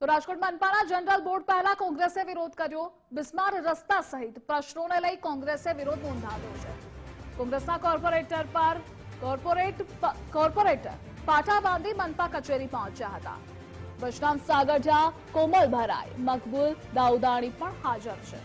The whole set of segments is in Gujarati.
તો રાજકોટ મનપાના જનરલ બોર્ડ પહેલા કોંગ્રેસે વિરોધ કર્યો. બિસ્માર રસ્તા સહિત પ્રશ્નોને લઈ કોંગ્રેસે વિરોધ નોંધાવ્યો છે. કોંગ્રેસના કોર્પોરેટર પર કોર્પોરેટ કોર્પોરેટર પાટા બાંધી મનપા કચેરી પહોંચ્યા હતા. વશરામ સાગરજા કોમલ ભરાઈ, મકબૂલ દાઉદાણી પણ હાજર છે.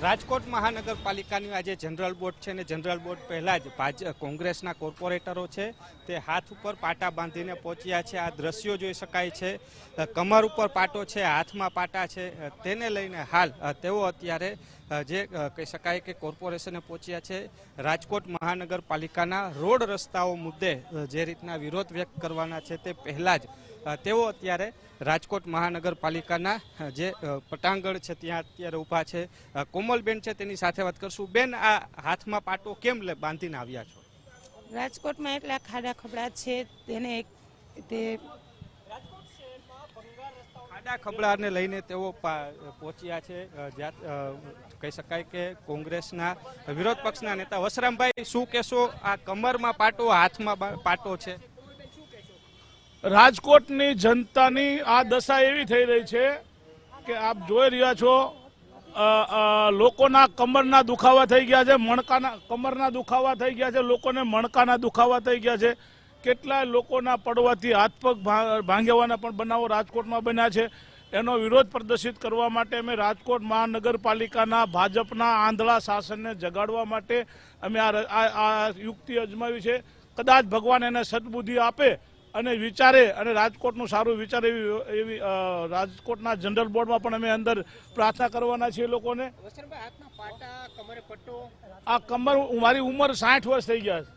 રાજકોટ મહાનગરપાલિકાની આજે જનરલ બોર્ડ છે ને જનરલ બોર્ડ પહેલાં જ ભાજ, કોંગ્રેસના કોર્પોરેટરો છે, તે હાથ ઉપર પાટા બાંધીને પહોંચ્યા છે. આ દ્રશ્યો જોઈ શકાય છે. કમર ઉપર પાટો છે, હાથમાં પાટા છે. તેને લઈને હાલ તેઓ અત્યારે જે કહી શકાય કે કોર્પોરેશને પહોંચ્યા છે, રાજકોટ મહાનગરપાલિકાના રોડ રસ્તાઓ મુદ્દે જે રીતના વિરોધ વ્યક્ત કરવાના છે તે પહેલાં જ તેઓ અત્યારે રાજકોટ મહાનગરપાલિકાના જે પટાંગણ છે ત્યાં અત્યારે ઊભા છે. કોમલબેન છે તેની સાથે વાત કરશું. બેન આ હાથમાં પાટો કેમ બાંધીને આવ્યા છો? રાજકોટમાં એટલા ખાડા ખબડા છે તેને એક તે ખાડા ખબડાને લઈને તેઓ પહોંચ્યા છે. કહી શકાય કે કોંગ્રેસના વિરોધ પક્ષના નેતા. વસરામભાઈ શું કહેશો? આ કમરમાં પાટો હાથમાં પાટો છે? રાજકોટની જનતાની આ દશા એવી થઈ રહી છે કે આપ જોઈ રહ્યા છો લોકોના કમરના દુખાવા થઈ ગયા છે, મણકાના, કમરના દુખાવા થઈ ગયા છે, લોકોને મણકાના દુખાવા થઈ ગયા છે. કેટલાય લોકોના પડવાથી હાથ પગ ભા- ભાંગેવાના પણ બનાવો રાજકોટમાં બન્યા છે. એનો વિરોધ પ્રદર્શિત કરવા માટે અમે રાજકોટ મહાનગરપાલિકાના, ભાજપના આંધળા શાસનને જગાડવા માટે અમે આ યુક્તિ અજમાવી છે. કદાચ ભગવાન એને સદબુદ્ધિ આપે અને વિચારે અને રાજકોટનું સારું વિચારે એવી એવી રાજકોટના જનરલ બોર્ડમાં પણ અમે અંદર પ્રાર્થના કરવાના છીએ લોકોને. આ કમર મારી ઉંમર સાઠ વર્ષ થઈ ગયા છે.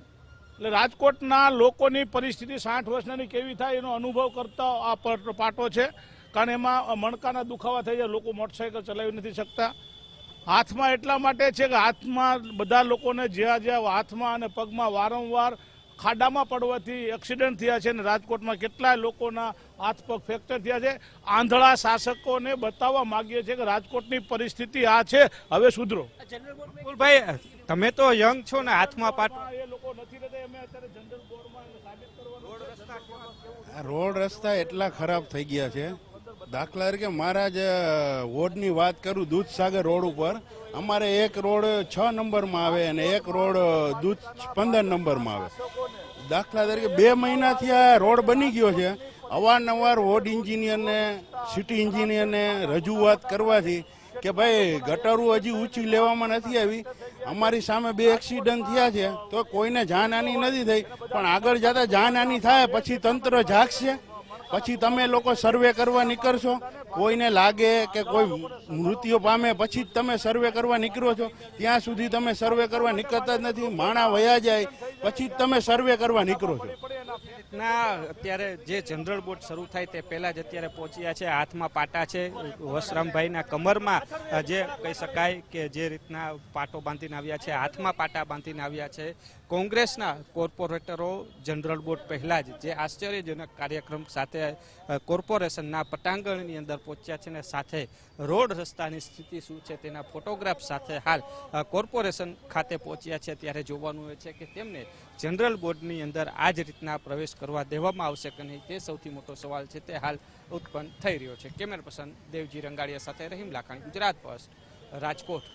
એટલે રાજકોટના લોકોની પરિસ્થિતિ સાઠ વર્ષની કેવી થાય એનો અનુભવ કરતા આ પાટો છે. કારણ એમાં મણકાના દુખાવા થઈ જાય લોકો મોટરસાયકલ ચલાવી નથી શકતા. હાથમાં એટલા માટે છે કે હાથમાં બધા લોકોને જ્યાં જ્યાં હાથમાં અને પગમાં વારંવાર ખાડામાં પડવાથી એક્સિડન્ટ થયા છે અને રાજકોટમાં કેટલાય લોકોના હાથ પગ ફ્રેક્ચર થયા છે. આંધળા શાસકોને બતાવવા માંગીએ છીએ કે રાજકોટની પરિસ્થિતિ આ છે. હવે સુધરો. ભાઈ તમે તો યંગ છો ને હાથમાં પાટ એ લોકો નથી રહેતા અમે અત્યારે જનરલ બોર્ડમાં એને સાબિત કરવાનું આ રોડ રસ્તા એટલા ખરાબ થઈ ગયા છે. દાખલા તરીકે મારા જ વોર્ડની વાત કરું દૂધસાગર રોડ ઉપર. અમારે એક રોડ છ નંબરમાં આવે અને એક રોડ દૂધ પંદર નંબરમાં આવે. દાખલા તરીકે બે મહિનાથી આ રોડ બની ગયો છે. અવારનવાર રોડ ઇન્જિનિયરને સિટી ઇન્જિનિયરને રજૂઆત કરવાથી કે ભાઈ, ગટરો હજી ઊંચી લેવામાં નથી આવી. અમારી સામે બે એક્સિડન્ટ થયા છે. તો કોઈને જાનહાની નથી થઈ. પણ આગળ જતા જાનહાની થાય, પછી તંત્ર જાગશે. પછી તમે લોકો સર્વે કરવા નીકળશો. કોઈને લાગે કે કોઈ મૃત્યુ પામે પછી જ તમે સર્વે કરવા નીકળો છો, ત્યાં સુધી તમે સર્વે કરવા નીકળતા જ નથી, માણા વયા જાય, પછી જ તમે સર્વે કરવા નીકળો છો. ના, અત્યારે જે જનરલ બોર્ડ શરૂ થાય તે પહેલાં જ અત્યારે પહોંચ્યા છે, હાથમાં પાટા છે, વસરામભાઈના કમરમાં જે કહી શકાય કે જે રીતના પાટો બાંધીને આવ્યા છે, હાથમાં પાટા બાંધીને આવ્યા છે કોંગ્રેસના કોર્પોરેટરો જનરલ બોર્ડ પહેલાં જ જે આશ્ચર્યજનક કાર્યક્રમ સાથે કોર્પોરેશનના પટાંગણની અંદર પહોંચ્યા છે ને સાથે રોડ રસ્તાની સ્થિતિ શું છે તેના ફોટોગ્રાફ સાથે હાલ કોર્પોરેશન ખાતે પહોંચ્યા છે. ત્યારે જોવાનું હોય છે કે તેમને જનરલ બોર્ડની અંદર આ જ રીતના પ્રવેશ કરવા દેવામાં આવશે કે નહીં તે સૌથી મોટો સવાલ છે તે હાલ ઉત્પન્ન થઈ રહ્યો છે. કેમેરા પર્સન દેવજી રંગાડિયા સાથે રહીમ લાખાણી, ગુજરાત ફર્સ્ટ રાજકોટ.